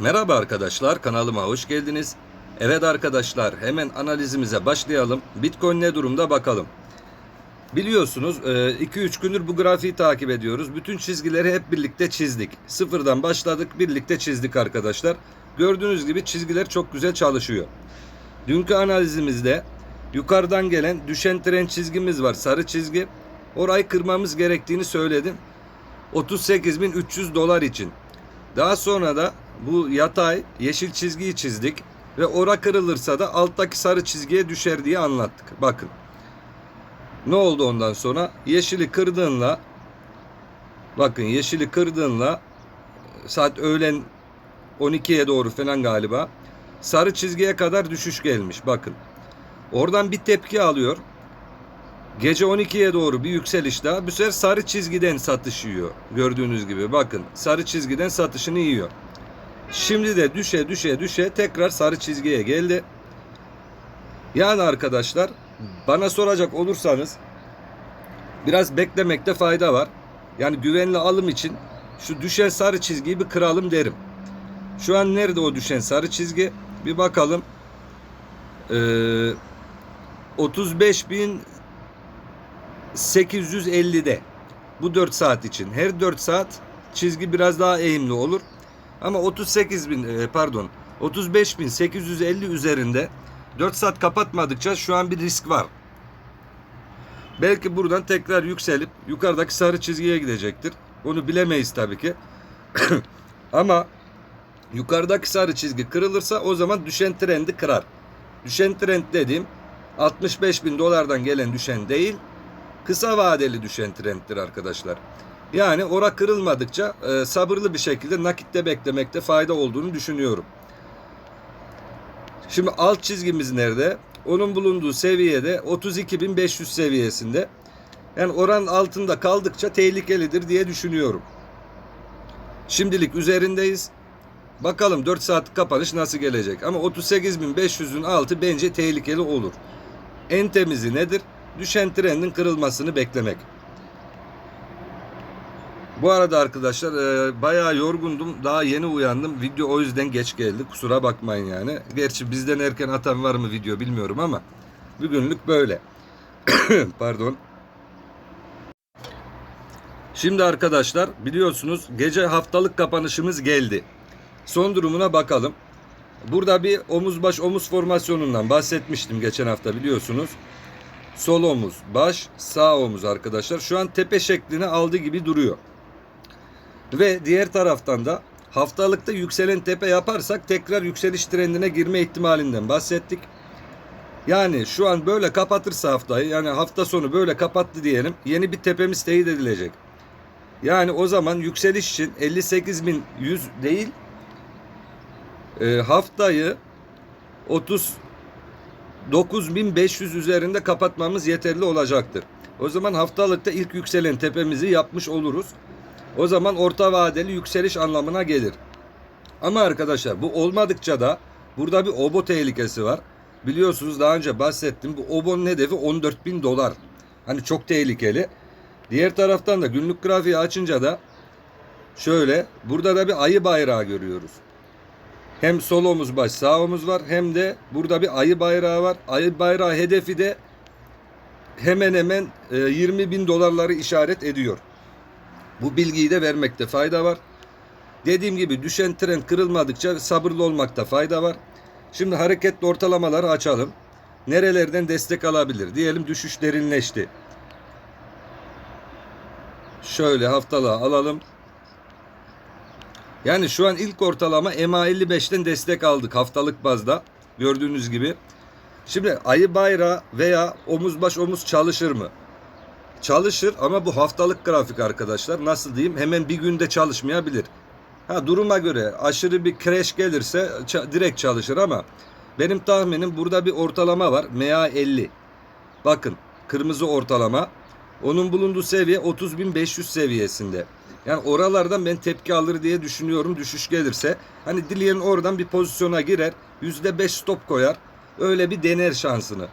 Merhaba arkadaşlar kanalıma hoş geldiniz. Evet arkadaşlar hemen analizimize başlayalım. Bitcoin ne durumda bakalım. Biliyorsunuz 2-3 gündür bu grafiği takip ediyoruz. Bütün çizgileri hep birlikte çizdik. Sıfırdan başladık birlikte çizdik arkadaşlar. Gördüğünüz gibi çizgiler çok güzel çalışıyor. Dünkü analizimizde yukarıdan gelen düşen tren çizgimiz var sarı çizgi. Orayı kırmamız gerektiğini söyledim. 38.300 dolar için. Daha sonra da bu yatay yeşil çizgiyi çizdik ve ora kırılırsa da alttaki sarı çizgiye düşer diye anlattık. Bakın. Ne oldu ondan sonra? Yeşili kırdığınla bakın yeşili kırdığınla saat öğlen 12'ye doğru falan galiba sarı çizgiye kadar düşüş gelmiş. Bakın. Oradan bir tepki alıyor. Gece 12'ye doğru bir yükseliş daha. Bu sefer sarı çizgiden satış yiyor. Gördüğünüz gibi bakın sarı çizgiden satışını yiyor. Şimdi de düşe düşe düşe tekrar sarı çizgiye geldi. Yani arkadaşlar bana soracak olursanız biraz beklemekte fayda var. Yani güvenli alım için şu düşen sarı çizgiyi bir kıralım derim. Şu an nerede o düşen sarı çizgi? Bir bakalım. Ee, 35 bin 850'de. Bu 4 saat için. Her 4 saat çizgi biraz daha eğimli olur. Ama 38 bin e, pardon 35 bin 850 üzerinde 4 saat kapatmadıkça şu an bir risk var. Belki buradan tekrar yükselip yukarıdaki sarı çizgiye gidecektir. Onu bilemeyiz tabii ki. Ama yukarıdaki sarı çizgi kırılırsa o zaman düşen trendi kırar. Düşen trend dediğim 65 bin dolardan gelen düşen değil kısa vadeli düşen trendtir arkadaşlar. Yani ora kırılmadıkça e, sabırlı bir şekilde nakitte beklemekte fayda olduğunu düşünüyorum. Şimdi alt çizgimiz nerede? Onun bulunduğu seviyede 32.500 seviyesinde. Yani oran altında kaldıkça tehlikelidir diye düşünüyorum. Şimdilik üzerindeyiz. Bakalım 4 saat kapanış nasıl gelecek? Ama 38.500'ün altı bence tehlikeli olur. En temizi nedir? Düşen trendin kırılmasını beklemek. Bu arada arkadaşlar e, bayağı yorgundum. Daha yeni uyandım. Video o yüzden geç geldi. Kusura bakmayın yani. Gerçi bizden erken atan var mı video bilmiyorum ama bugünlük böyle. Pardon. Şimdi arkadaşlar biliyorsunuz gece haftalık kapanışımız geldi. Son durumuna bakalım. Burada bir omuz baş omuz formasyonundan bahsetmiştim geçen hafta biliyorsunuz. Sol omuz, baş, sağ omuz arkadaşlar. Şu an tepe şeklini aldı gibi duruyor. Ve diğer taraftan da haftalıkta yükselen tepe yaparsak tekrar yükseliş trendine girme ihtimalinden bahsettik. Yani şu an böyle kapatırsa haftayı yani hafta sonu böyle kapattı diyelim yeni bir tepemiz teyit edilecek. Yani o zaman yükseliş için 58.100 değil e, haftayı 39.500 üzerinde kapatmamız yeterli olacaktır. O zaman haftalıkta ilk yükselen tepemizi yapmış oluruz. O zaman orta vadeli yükseliş anlamına gelir. Ama arkadaşlar bu olmadıkça da burada bir obo tehlikesi var. Biliyorsunuz daha önce bahsettim. Bu obonun hedefi 14 bin dolar. Hani çok tehlikeli. Diğer taraftan da günlük grafiği açınca da şöyle burada da bir ayı bayrağı görüyoruz. Hem sol omuz baş sağ omuz var hem de burada bir ayı bayrağı var. Ayı bayrağı hedefi de hemen hemen 20 bin dolarları işaret ediyor. Bu bilgiyi de vermekte fayda var. Dediğim gibi düşen trend kırılmadıkça sabırlı olmakta fayda var. Şimdi hareketli ortalamaları açalım. Nerelerden destek alabilir? Diyelim düşüş derinleşti. Şöyle haftalığa alalım. Yani şu an ilk ortalama MA55'ten destek aldık haftalık bazda. Gördüğünüz gibi. Şimdi ayı bayrağı veya omuz baş omuz çalışır mı? Çalışır ama bu haftalık grafik arkadaşlar. Nasıl diyeyim? Hemen bir günde çalışmayabilir. Ha duruma göre aşırı bir crash gelirse direkt çalışır ama benim tahminim burada bir ortalama var. MA 50. Bakın kırmızı ortalama. Onun bulunduğu seviye 30.500 seviyesinde. Yani oralardan ben tepki alır diye düşünüyorum düşüş gelirse. Hani dileyen oradan bir pozisyona girer. %5 stop koyar. Öyle bir dener şansını.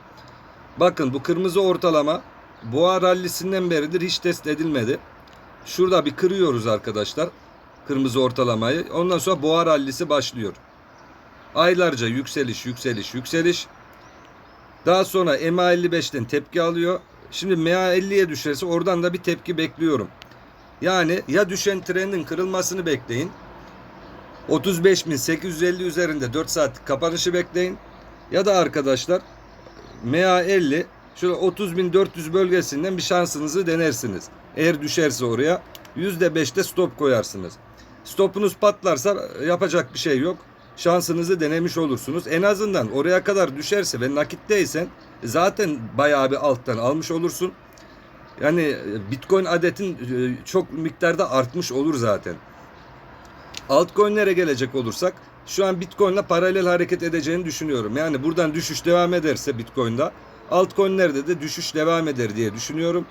Bakın bu kırmızı ortalama boğa rallisinden beridir hiç test edilmedi. Şurada bir kırıyoruz arkadaşlar. Kırmızı ortalamayı. Ondan sonra boğa rallisi başlıyor. Aylarca yükseliş, yükseliş, yükseliş. Daha sonra MA55'ten tepki alıyor. Şimdi MA50'ye düşerse oradan da bir tepki bekliyorum. Yani ya düşen trendin kırılmasını bekleyin. 35.850 üzerinde 4 saat kapanışı bekleyin. Ya da arkadaşlar MA50 şöyle 30.400 bölgesinden bir şansınızı denersiniz. Eğer düşerse oraya %5'te stop koyarsınız. Stopunuz patlarsa yapacak bir şey yok. Şansınızı denemiş olursunuz. En azından oraya kadar düşerse ve nakitteysen zaten bayağı bir alttan almış olursun. Yani e, Bitcoin adetin e, çok miktarda artmış olur zaten. Altcoin'lere gelecek olursak şu an Bitcoin'le paralel hareket edeceğini düşünüyorum. Yani buradan düşüş devam ederse Bitcoin'da altcoin'lerde de düşüş devam eder diye düşünüyorum.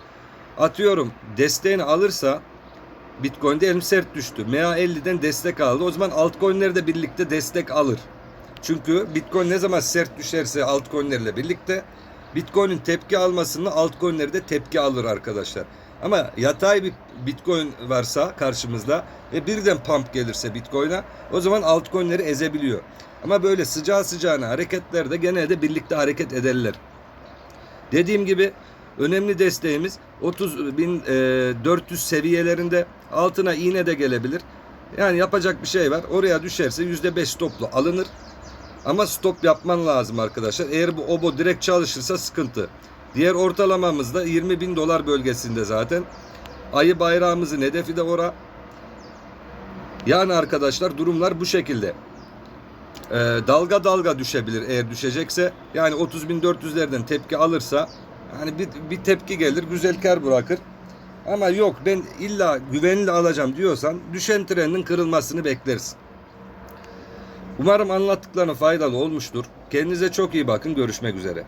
Atıyorum desteğini alırsa Bitcoin diyelim sert düştü. MA50'den destek aldı. O zaman altcoin'ler de birlikte destek alır. Çünkü Bitcoin ne zaman sert düşerse altcoin'lerle birlikte Bitcoin'in tepki almasını altcoin'ler de tepki alır arkadaşlar. Ama yatay bir Bitcoin varsa karşımızda ve birden pump gelirse Bitcoin'a o zaman altcoin'leri ezebiliyor. Ama böyle sıcağı sıcağına hareketlerde genelde birlikte hareket ederler. Dediğim gibi önemli desteğimiz 30.400 seviyelerinde altına iğne de gelebilir. Yani yapacak bir şey var. Oraya düşerse %5 stoplu alınır. Ama stop yapman lazım arkadaşlar. Eğer bu obo direkt çalışırsa sıkıntı. Diğer ortalamamız da 20 bin dolar bölgesinde zaten. Ayı bayrağımızın hedefi de ora. Yani arkadaşlar durumlar bu şekilde. Ee, dalga dalga düşebilir eğer düşecekse. Yani 30.400'lerden tepki alırsa hani bir, bir tepki gelir güzel kar bırakır. Ama yok ben illa güvenli alacağım diyorsan düşen trendin kırılmasını beklersin. Umarım anlattıklarına faydalı olmuştur. Kendinize çok iyi bakın. Görüşmek üzere.